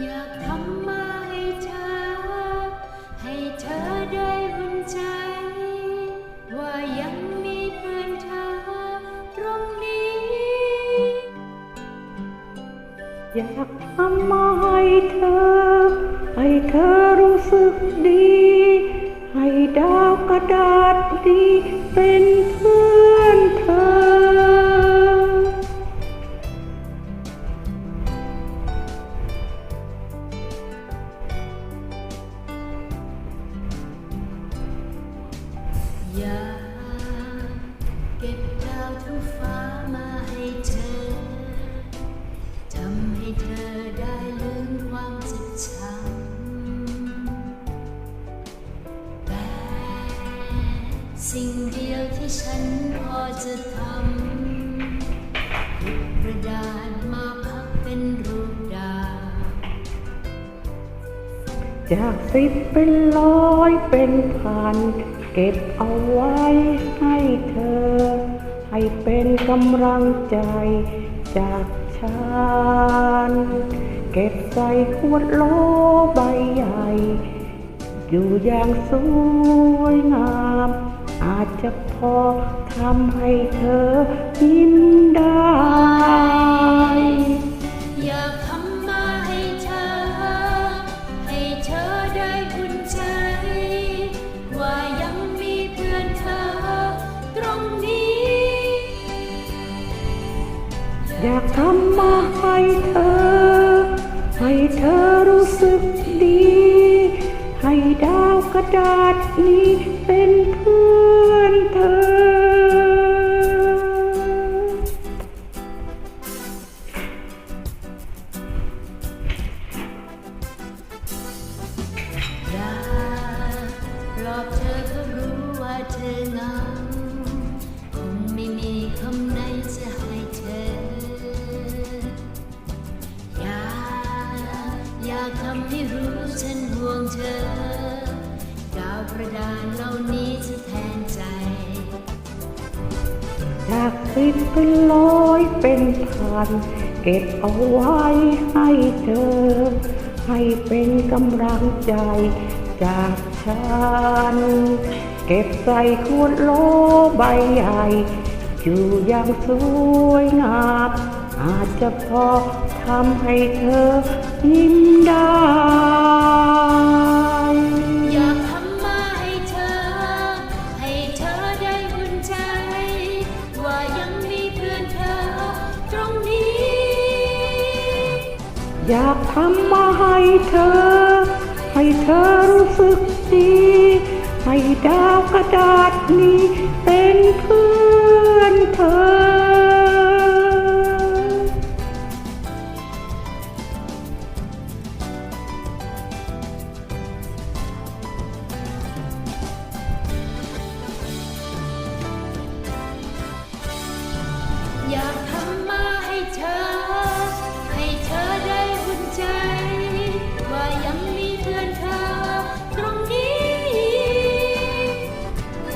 อยากทำมาให้เธอ ให้เธอได้บุญใจ ว่ายังมีเพื่อนเธอตรงนี้ อยากทำมาให้เธอ ให้เธอรู้สึกดี ให้ดาวกระดาษดีเป็น อยากเก็บดาวทั้งฟ้ามาให้เธอทำให้เธอได้ลืมความเจ็บช้ำแต่สิ่งเดียวที่ฉันพอจะทำคือกระดานมาพับเป็นรูปดาวจากสิบเป็นร้อยเป็นพัน เก็บเอาไว้ให้เธอ ให้เป็นกำลังใจจากฉัน เก็บใส่ขวดโหลใบใหญ่ อยู่อย่างสวยงาม อาจจะพอทำให้เธอยิ้ม มาให้เธอ ให้เธอรู้สึกดี ให้ดาวกระดาษนี้เป็น กระดานเหล่านี้จะแทนใจ จากสิบเป็นร้อยเป็นพัน เก็บเอาไว้ให้เธอ ให้เป็นกำลังใจ จากฉัน เก็บใส่ขวดโหลใบใหญ่ อยู่อย่างสวยงามอาจจะพอทำให้เธอยิ้มได้ อยากทำมาให้เธอ ให้เธอรู้สึกดี ให้ดาวกระดาษนี้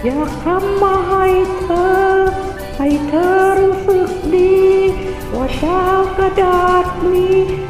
อยากทำมาให้เธอ ให้เธอรู้สึกดี ว่าดาวกระดาษนี้